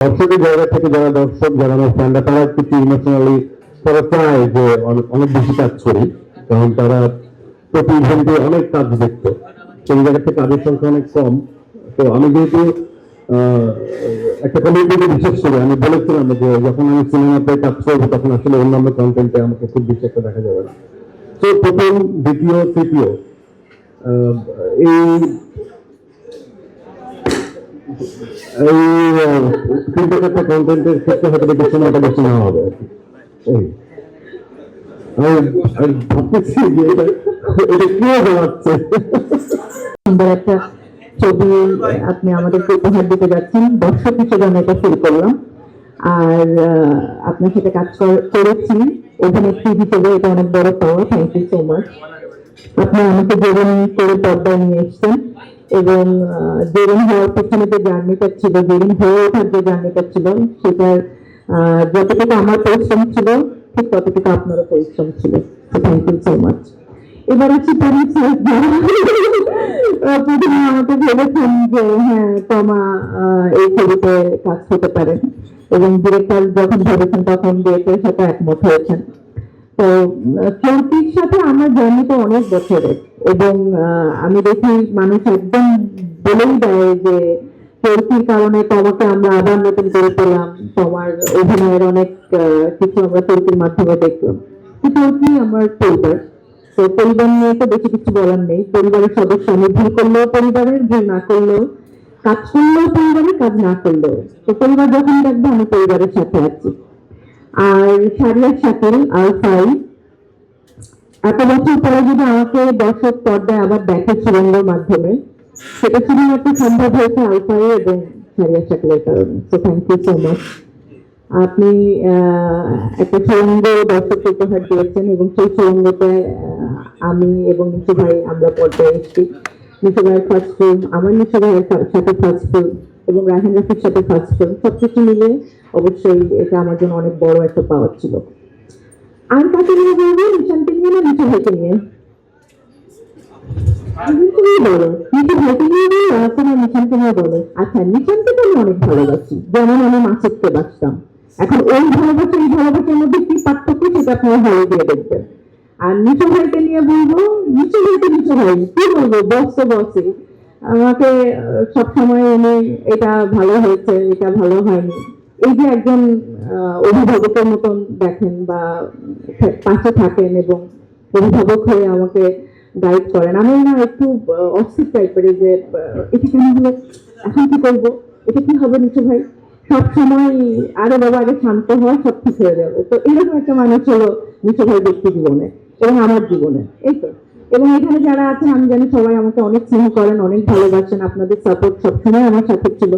দর্শকের জায়গা থেকে যারা দর্শক, যারা আমার ফ্যানরা তারা কিছু ইমোশনালি চায় যে অনেক বেশি কাজ করি। কারণ তারা প্রতি ইভেন্টে অনেক কাজ দেখতো। সেই থেকে কাজের সংখ্যা অনেক কম। তো আমি যেহেতু একটা কমিউনিটিতে বিশেষ করে, আমি বলেছিলাম যে যখন আমি সিনেমাতে কাজ করব, তখন আসলে অন্যান্য কন্টেন্টে আমাকে খুব বেশি একটা দেখা যাবে না। তো প্রথম, দ্বিতীয়, তৃতীয় এই আপনি আমাদেরকে উপহার দিতে যাচ্ছেন। দর্শক হিসেবে আমি এটা ফিল করলাম। আর আপনার সাথে কাজ কর- করেছি অভিনেত্রী হিসেবে এটা অনেক বড় পাওয়া। থ্যাংক ইউ সো মাচ আপনি আমাকে জেরুন করে পর্দায় নিয়ে এসছেন? এবং জেরুন হওয়ার পেছনে যে জার্নিটা ছিল জেরুন হয়ে ওঠার যে জার্নিটা ছিল, সেটার যতটুকু আমার পরিশ্রম ছিল, ঠিক ততটুকু আপনারও পরিশ্রম ছিল। থ্যাংক ইউ সো মাচ এবার হচ্ছে প্রথমে আমাকে ভেবেছেন যে হ্যাঁ তমা এই ছবিতে কাজ করতে পারে এবং ডিরেক্টর যখন ভেবেছেন, তখন ডিরেক্টরের সাথে একমত হয়েছেন। তো চলতির সাথে আমার জার্নিটা অনেক বছরের। এবং আমি দেখি মানুষ একদম বলেই দেয় যে কারণে তোমাকে আমরা আবার নতুন করে পেলাম? তোমার অভিনয়ের অনেক কিছু আমরা মাধ্যমে দেখলাম। আমার পরিবার? তো পরিবার নিয়ে তো বেশি কিছু বলার নেই। পরিবারের সদস্য আমি ভুল করলেও পরিবারের, ভুল না করলেও, কাজ করলেও পরিবারের, কাজ না করলেও। তো পরিবার যখন দেখবে, আমি পরিবারের সাথে আছি। আর সারিয়ার সাথে, আর আলফাই এত বছর পরে যদি আমাকে দর্শক পর্দায় আবার দেখে সুরঙ্গের মাধ্যমে, সেটা শুধুমাত্র সম্ভব হয়েছে আলফাই এবং সারিয়া শাকিলের কারণে। তো থ্যাংক ইউ সো মাচ আপনি একটা সুরঙ্গ দর্শক উপহার দিয়েছেন এবং সেই সুরঙ্গতে আমি এবং নিশু ভাই আমরা পর্দায় এসেছি। নিশু ভাইয়ের ফার্স্ট ফিল্ম আমার নিশু ভাইয়ের সাথে ফার্স্ট ফিল্ম এবং রাহিন রাফির সাথে ফার্স্ট ফিল্ম সবকিছু মিলে অবশ্যই এটা আমার জন্য অনেক বড় একটা পাওয়ার ছিল। আর কাকে নিয়ে বলব নিশানকে নিয়ে না নিশু ভাইকে নিয়ে? ভাইকে নিয়ে আচ্ছা তো যেমন আমি এখন ওই ভালোবাসা এই ভালোবাসার মধ্যে কি পার্থক্য সেটা হলে দিয়ে দেখবেন। আর নিচু ভাইকে নিয়ে বলব নিচু ভাইকে নিচু ভাই, কি বলব বসে বসে। আমাকে সবসময় উনি, এটা ভালো হয়েছে, এটা ভালো হয়নি। এই যে একজন অভিভাবকের মতন দেখেন বা পাশে থাকেন এবং অভিভাবক হয়ে আমাকে গাইড করেন, আমি না একটু অস্থির টাইপের যে এটা কেন হলো? এখন কি করব? এটা কি হবে নিচু ভাই? সব সময় আরে বাবা, আগে শান্ত হওয়া সব ঠিক হয়ে যাবে। তো এরকম একটা মানুষ হলো নিচু ভাই ব্যক্তি জীবনে এবং আমার জীবনে। এই তো। এবং এখানে যারা আছেন, আমি জানি সবাই আমাকে অনেক স্নেহ করেন, অনেক ভালোবাসেন, আপনাদের সাপোর্ট সবসময় আমার সাথে ছিল।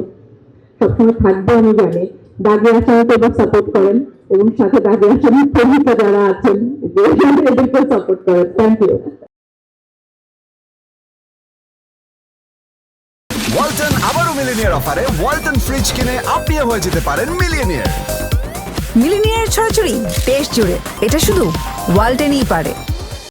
সবসময় থাকবে আমি জানি। দাগি আসামকে এবার সাপোর্ট করেন এবং সাথে দাগি আসামের প্রেমিকা যারা আছেন এদেরকে সাপোর্ট করেন। থ্যাংক ইউ ওয়ালটন আবারও মিলিনিয়ার অফারে ওয়ালটন ফ্রিজ কিনে আপনিও হয়ে যেতে পারেন মিলিয়নিয়ার মিলিনিয়ার ছড়াছড়ি দেশ জুড়ে। এটা শুধু ওয়ালটেনই পারে।